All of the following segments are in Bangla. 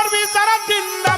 মরবি যারা জিন্দা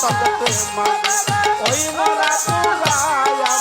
সব তোমার ওই মোরা তোলায়